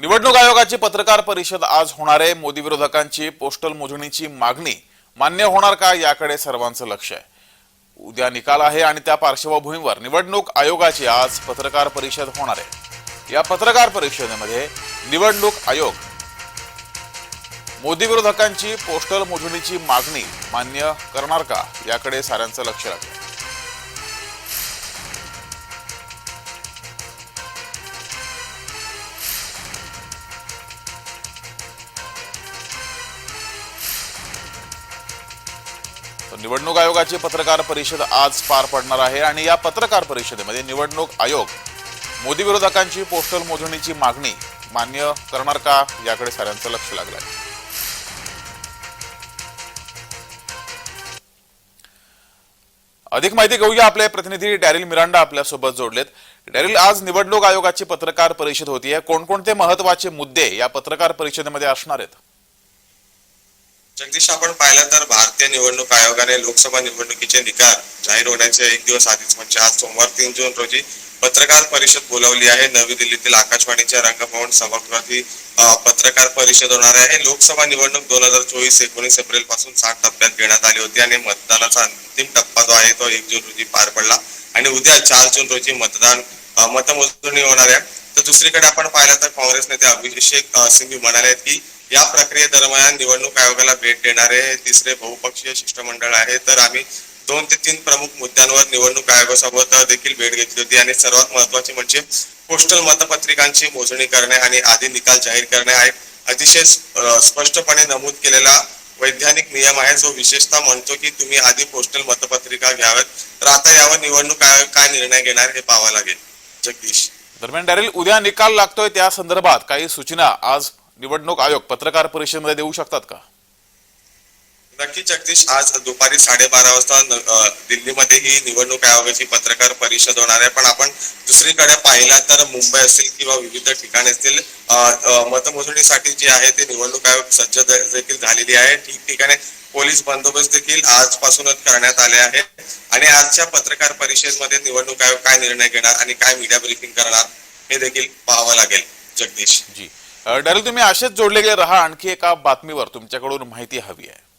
निवडणूक आयोगाची पत्रकार परिषद आज होणार आहे. मोदी विरोधकांची पोस्टल मोजणीची मागणी मान्य होणार का याकडे सर्वांचं लक्ष आहे. उद्या निकाल आहे आणि त्या पार्श्वभूमीवर निवडणूक आयोगाची आज पत्रकार परिषद होणार आहे. या पत्रकार परिषदेमध्ये निवडणूक आयोग मोदी विरोधकांची पोस्टल मोजणीची मागणी मान्य करणार का याकडे साऱ्यांचं लक्ष लागलं तर निवडणूक आयोगाची पत्रकार परिषद आज पार पडणार आहे आणि या पत्रकार परिषदेमध्ये निवडणूक आयोग मोदी विरोधकांची पोस्टल मोजणीची मागणी मान्य करणार का याकडे साऱ्यांचं लक्ष लागलं आहे. अधिक माहिती घेऊया आपले प्रतिनिधी डॅरिल मिरांडा आपल्यासोबत जोडलेत. डॅरिल आज निवडणूक आयोगाची पत्रकार परिषद होती कोणकोणते महत्त्वाचे मुद्दे या पत्रकार परिषदेमध्ये असणार आहेत? जगदीश आपण पाहिलं तर भारतीय निवडणूक आयोगाने लोकसभा निवडणुकीचे निकाल जाहीर होण्याचे एक दिवस आधीच म्हणजे आज सोमवार तीन जून रोजी पत्रकार परिषद बोलावली आहे. नवी दिल्लीतील आकाशवाणीच्या रंगभवन सभागृहात ही पत्रकार परिषद होणार आहे. लोकसभा निवडणूक दोन हजार चोवीस एकोणीस एप्रिलपासून सात टप्प्यात घेण्यात आली होती आणि मतदानाचा अंतिम टप्पा जो आहे तो एक जून रोजी पार पडला. आणि उद्या चार जून रोजी मतदान मतमोजणी होणार आहे. तर दुसरीकडे आपण पाहिलं तर काँग्रेस नेते अभिषेक सिंघवी म्हणाले आहेत की या प्रक्रियेदरम्यान निवडणूक आयोगाला भेट देणारे हे तिसरे बहुपक्षीय शिष्टमंडळ आहे. तर आम्ही दोन ते तीन प्रमुख मुद्द्यांवर निवडणूक आयोगासोबत देखील भेट घेतली होती. आणि सर्वात महत्त्वाचे म्हणजे पोस्टल मतपत्रिकांची मोजणी करणे आणि आधी निकाल जाहीर करणे हा एक अतिशय स्पष्टपणे नमूद केलेला वैज्ञानिक नियम आहे. जो विशेषतः म्हणतो की तुम्ही आधी पोस्टल मतपत्रिका घ्याव्यात. तर आता यावर निवडणूक आयोग काय निर्णय घेणार हे पाहावं लागेल. जगदीश. दरम्यान डॅरेल उद्या निकाल लागतोय त्या संदर्भात काही सूचना आज निवडणूक आयोग पत्रकार परिषदेमध्ये देऊ शकतात का? नक्की जगदीश आज दुपारी साडेबारा वाजता दिल्लीमध्ये ही निवडणूक आयोगाची पत्रकार परिषद होणार आहे. पण आपण दुसरीकडे पाहिला तर मुंबई असतील किंवा विविध ठिकाणी असतील मतमोजणीसाठी जे आहे ते निवडणूक आयोग सज्ज देखील झालेली आहे. ठिकठिकाणी पोलीस बंदोबस्त देखील आजपासूनच करण्यात आले आहे. आणि आजच्या पत्रकार परिषदेमध्ये निवडणूक आयोग काय निर्णय घेणार आणि काय मीडिया ब्रिफिंग करणार हे देखील पाहावं लागेल. जगदीश. जी. डॅरल तुम्ही असेच जोडले गेले. रहा आणखी एका बातमीवर. तुमच्याकडून माहिती हवी आहे.